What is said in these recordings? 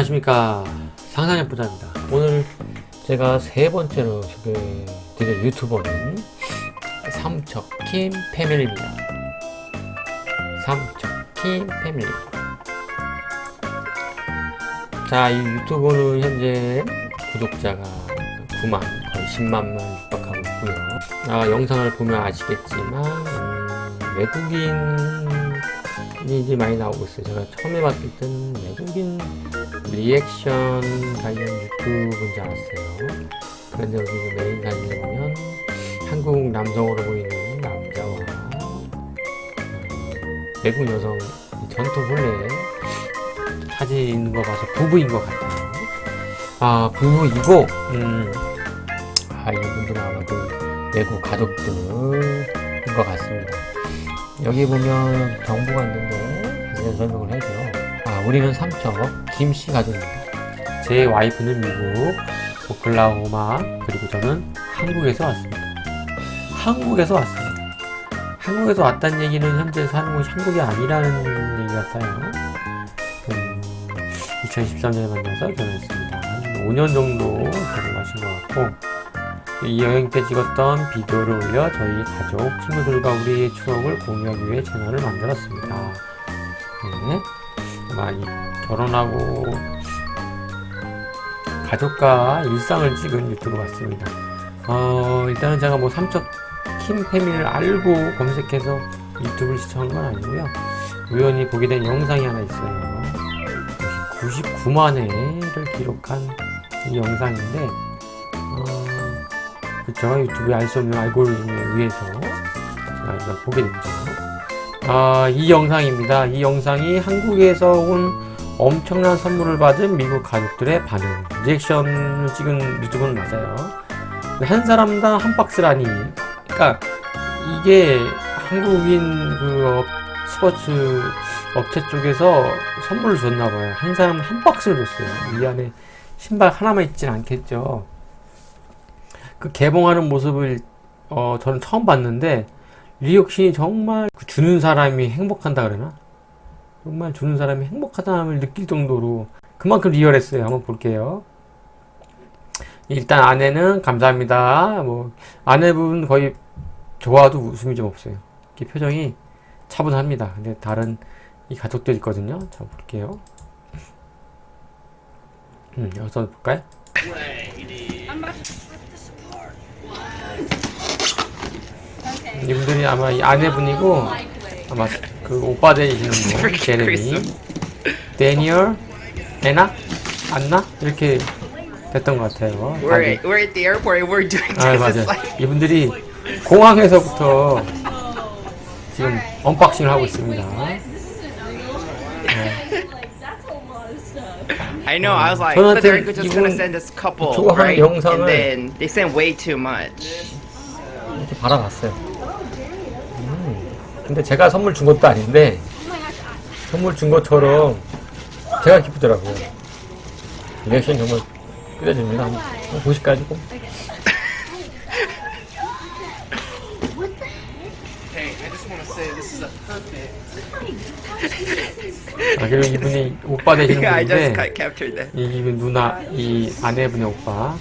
안녕하십니까. 상상의 부자입니다. 오늘 제가 세 번째로 소개드릴 유튜버는 삼척킴 패밀리입니다. 삼척킴 패밀리. 자이 유튜브는 현재 구독자가 9만 거의 10만만 육박하고 있고요. 아, 영상을 보면 아시겠지만 음, 외국인이 이제 많이 나오고 있어요. 제가 처음에 봤을 때는 외국인 리액션 관련 유튜브인 줄 알았어요. 그런데 여기 메인 사진에 보면 한국 남성으로 보이는 남자와 어, 외국 여성 이 전통 혼례 사진 있는 거 봐서 부부인 것 같아요. 아 부부이고 음, 아 이분들은 아마도 외국 가족들인 것 같습니다. 여기 보면 정보가 있는데 자세히 설명을 해줘요. 아, 우리는 삼척 김씨 가족입니다. 제 와이프는 미국 오클라호마 그리고 저는 한국에서 왔습니다. 한국에서 왔습니다. 한국에서 왔다는 얘기는 현재 곳이 한국이 아니라는 얘기 같아요. 음, 2013년에 만나서 결혼했습니다. 한 5년 정도 결혼하신 것 같고 이 여행 때 찍었던 비디오를 올려 저희 가족, 친구들과 우리의 추억을 공유하기 위해 채널을 만들었습니다. 네. 많이 결혼하고 가족과 일상을 찍은 유튜브 같습니다. 어, 일단은 제가 뭐 삼척 킴 패밀리를 알고 검색해서 유튜브를 시청한 건 아니고요. 우연히 보게 된 영상이 하나 있어요. 99만 회를 기록한 이 영상인데, 어, 그쵸. 유튜브에 알 수 없는 알고리즘에 의해서 제가 보게 됐죠. 아, 이 영상입니다. 이 영상이 한국에서 온 엄청난 선물을 받은 미국 가족들의 반응. 리액션을 찍은 유튜브는 맞아요. 한 사람당 한 박스라니. 그러니까 이게 한국인 그 업- 스포츠 업체 쪽에서 선물을 줬나 봐요. 한 사람 한 박스를 줬어요. 이 안에 신발 하나만 있진 않겠죠. 그 개봉하는 모습을 어, 저는 처음 봤는데 리액션이 정말 그 주는 사람이 행복한다 그러나? 정말 주는 사람이 행복하다함을 느낄 정도로 그만큼 리얼했어요. 한번 볼게요. 일단 아내는 감사합니다. 뭐 아내분 거의 좋아도 웃음이 좀 없어요. 이렇게 표정이 차분합니다. 근데 다른 이 가족들 있거든요. 자 볼게요. 음, 여기서 볼까요? 이분들이 아마 이 아내분이고 아마 그 오빠 되시는 분 제레미 데니얼 에나 안나 이렇게 됐던 것 같아요. We're at, we're at the airport we're doing 아. 맞아. 이분들이 공항에서부터 지금 언박싱을 하고 있습니다. I know. I was like, but they're just gonna send us a couple, right? And then they sent way too much. 이렇게 받아봤어요. 음, 근데 제가 선물 준 것도 아닌데 선물 준 것처럼 제가 기쁘더라고요. 리액션 정말. 한번 한번 보실까지고. 아 그리고 이분이 오빠 되시는 Yeah, I just 분인데 ca- captured that. 이 이분 누나 이 아내분의 오빠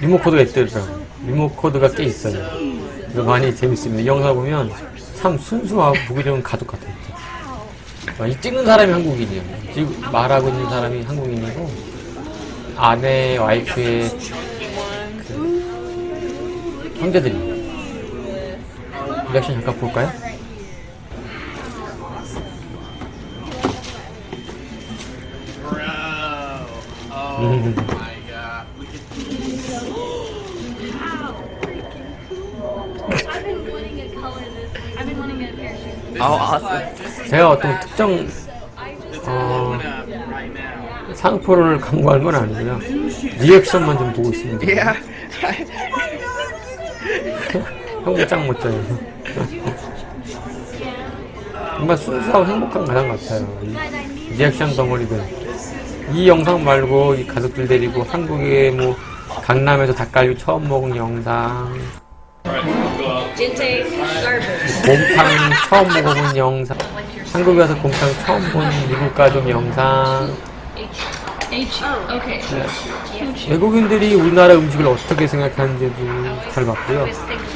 리모코드가 있더라고요. 리모코드가 꽤 있어요. 이거 많이 재밌습니다. 이 영상 보면 참 순수하고 보기 좋은 가족 같아요. 진짜. 아, 이 찍는 사람이 한국인이에요. 지금 말하고 있는 사람이 한국인이고 아내 와이프의 그 형제들이 리액션 잠깐 볼까요? 음. Oh, awesome. 제가 어떤 특정 어, 상표를 광고한 건 아니고요. 리액션만 좀 보고 있습니다. Yeah. 한국 짱 멋져요. 정말 순수하고 행복한 가장 같아요. 이 리액션 덩어리들. 이 영상 말고 이 가족들 데리고 한국에 뭐 강남에서 닭갈비 처음 먹은 영상, Jinte garbage. 곰탕 처음 먹어본 영상, 한국에 와서 곰탕 처음 본 미국 가족 영상, H. Okay. 외국인들이 우리나라 음식을 어떻게 생각하는지도 잘 봤고요.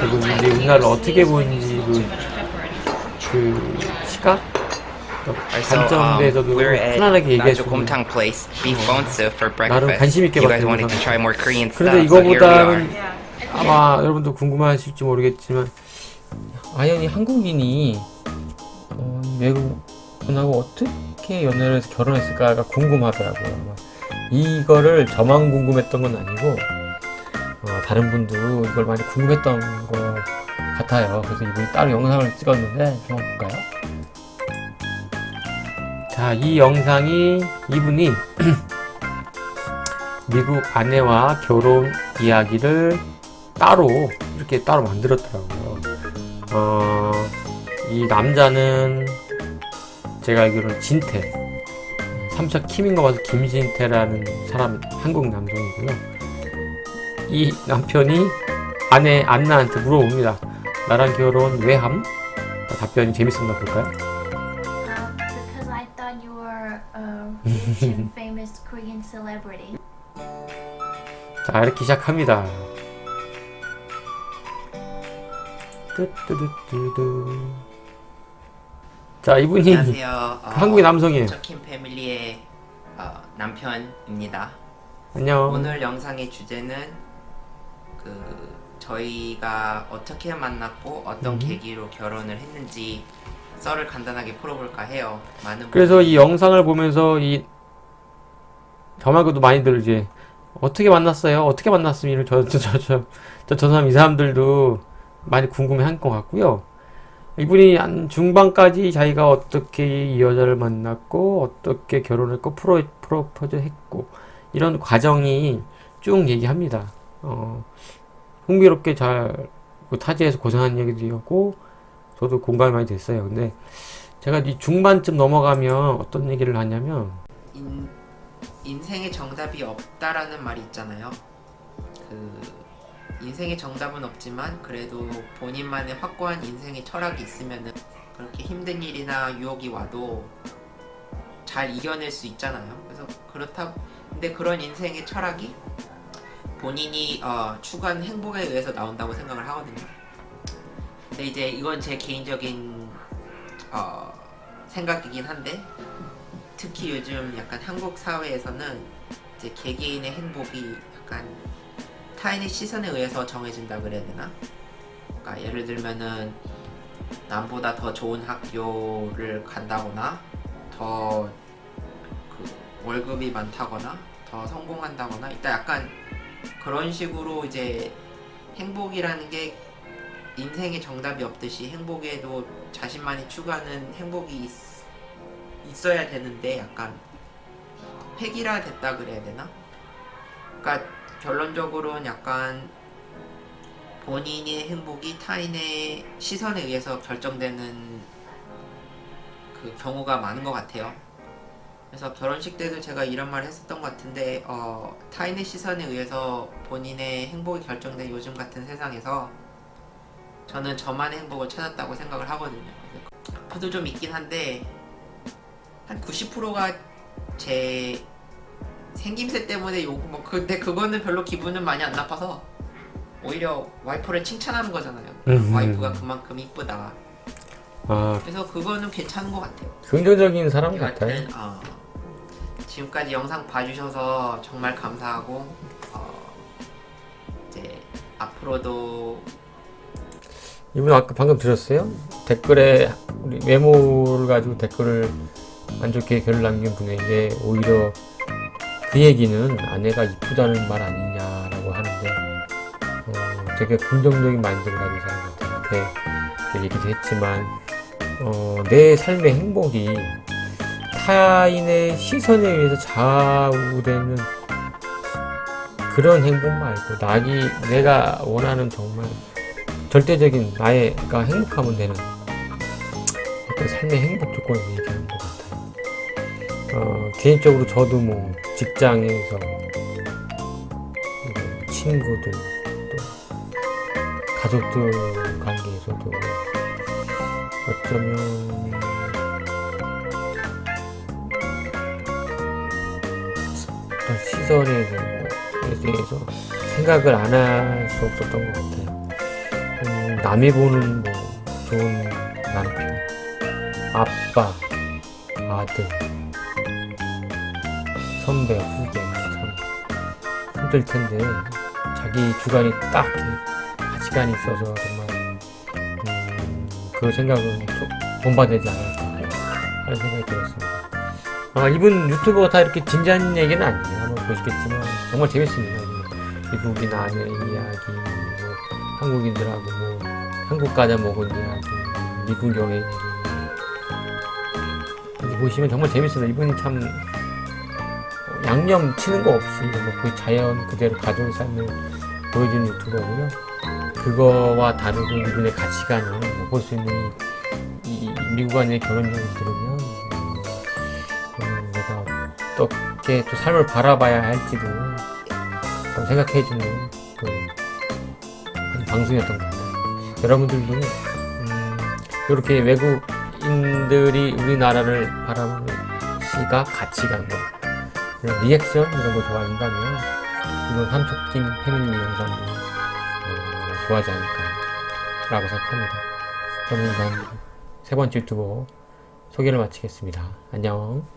그리고 이제 우리나라를 어떻게 보는지도 그 시각, 또 Alright, so um, 관점에서도 we're at 편안하게 얘기할 수 Nacho 있는. Gomtang Place Beef Bonsu for 나름 breakfast. 관심 있게 You guys 봤던 wanted to 영상. try more Korean 그런데 stuff, so here we are. 이거보다는 아마 여러분도 궁금하실지 모르겠지만 아연이 한국인이 어, 외국분하고 어떻게 연애를 해서 결혼했을까가 궁금하더라고요. 이거를 저만 궁금했던 건 아니고 어, 다른 분도 이걸 많이 궁금했던 것 같아요. 그래서 이분이 따로 영상을 찍었는데 한번 볼까요? 자, 이 영상이 이분이 미국 아내와 결혼 이야기를 따로 이렇게 따로 만들었더라고요. 어, 이 남자는 제가 알기로는 진태, 삼척 킴인 가 봐서 김진태라는 사람, 한국 남성이고요. 이 남편이 아내 안나한테 물어봅니다. 나랑 결혼 왜 함? 답변이 재밌었나 볼까요? Because I thought you were a rich and famous Korean celebrity. 자, 이렇게 시작합니다. 뚜뚜뚜뚜뚜. 자, 이분이 안녕하세요. 어, 한국의 남성이에요. 터킨 패밀리의 어, 남편입니다. 안녕. 오늘 영상의 주제는 그 저희가 어떻게 만났고 어떤 음. 계기로 결혼을 했는지 썰을 간단하게 풀어볼까 해요. 많은 그래서 이 영상을 보면서 이 저 말고도 많이들 이제 어떻게 만났어요? 어떻게 만났으면 저저저저 저, 저 사람 이 사람들도 많이 궁금해한 것 같고요. 이분이 한 중반까지 자기가 어떻게 이 여자를 만났고 어떻게 결혼했고 프로 프로포즈 했고 이런 과정이 쭉 얘기합니다. 어, 흥미롭게 잘그 타지에서 고생한 얘기들이었고 저도 공감이 많이 됐어요. 근데 제가 이 중반쯤 넘어가면 어떤 얘기를 하냐면 인, 인생의 정답이 없다라는 말이 있잖아요. 그 인생의 정답은 없지만 그래도 본인만의 확고한 인생의 철학이 있으면은 그렇게 힘든 일이나 유혹이 와도 잘 이겨낼 수 있잖아요. 그래서 그렇다. 근데 그런 인생의 철학이 본인이 어, 추구하는 행복에 의해서 나온다고 생각을 하거든요. 근데 이제 이건 제 개인적인 어, 생각이긴 한데 특히 요즘 약간 한국 사회에서는 이제 개개인의 행복이 약간 타인의 시선에 의해서 정해진다 그래야 되나? 그러니까 예를 들면은 남보다 더 좋은 학교를 간다거나 더 그 월급이 많다거나 더 성공한다거나 일단 약간 그런 식으로 이제 행복이라는 게 인생의 정답이 없듯이 행복에도 자신만이 추구하는 행복이 있, 있어야 되는데 약간 획일화 됐다 그래야 되나? 그러니까 결론적으로는 약간 본인의 행복이 타인의 시선에 의해서 결정되는 그 경우가 많은 것 같아요. 그래서 결혼식 때도 제가 이런 말을 했었던 것 같은데 어, 타인의 시선에 의해서 본인의 행복이 결정된 요즘 같은 세상에서 저는 저만의 행복을 찾았다고 생각을 하거든요. 그래서 저도 좀 있긴 한데 한 90%가 제 생김새 때문에 요구 뭐 근데 그거는 별로 기분은 많이 안 나빠서 오히려 와이프를 칭찬하는 거잖아요. 음. 와이프가 그만큼 이쁘다. 아 그래서 그거는 괜찮은 것 같아요. 긍정적인 사람 같아요. 여하튼 어, 지금까지 영상 봐주셔서 정말 감사하고 어, 이제 앞으로도 이분 아까 방금 들었어요? 댓글에 우리 외모를 가지고 댓글을 안 좋게 글을 남긴 분에게 오히려 그 얘기는 아내가 이쁘다는 말 아니냐라고 하는데 어, 되게 긍정적인 마인드를 가진 사람 같아요. 앞에 이렇게 얘기도 했지만 어, 내 삶의 행복이 타인의 시선에 의해서 좌우되는 그런 행복 말고 나기 내가 원하는 정말 절대적인 나의가 행복하면 되는 어떤 삶의 행복 조건을 얘기하는 것 같아요. 어, 개인적으로 저도 뭐 직장에서 뭐 친구들 또 가족들 관계에서도 어쩌면 어떤 시선에 대해서 생각을 안 할 수 없었던 것 같아요. 음, 남이 보는 뭐 좋은 남편, 아빠, 아들, 선배, 후배 참 힘들 텐데 자기 주관이 딱 가치관이 있어서 정말 음, 그 생각은 좀 본받지 않을까 하는 생각이 들었습니다. 아, 이분 유튜버가 다 이렇게 진지한 얘기는 아니에요. 한번 보시겠지만 정말 재밌습니다. 이 미국인 아내 이야기, 뭐 한국인들하고 뭐 한국 과자 먹은 이야기, 미국 여행 얘기. 보시면 정말 재밌어요. 이분이 참 어, 양념 치는 거 없이 뭐그 자연 그대로 가족 삶을 보여주는 유튜버고요. 그거와 다르고 이분의 가치관을 뭐 볼수 있는 이, 이 미국 안의 결혼 얘기 들으면 음, 음, 내가 어떻게 또 삶을 바라봐야 할지도 좀 생각해주는 그한 방송이었던 것 같아요. 여러분들도 음, 이렇게 외국인들이 우리나라를 바라보는 시각, 가치관, 뭐 그런 리액션 이런 거 좋아하신다면 이번 삼척팀 패밀리 영상도 어, 좋아하지 않을까라고 생각합니다. 저는 이만 세 번째 유튜버 소개를 마치겠습니다. 안녕.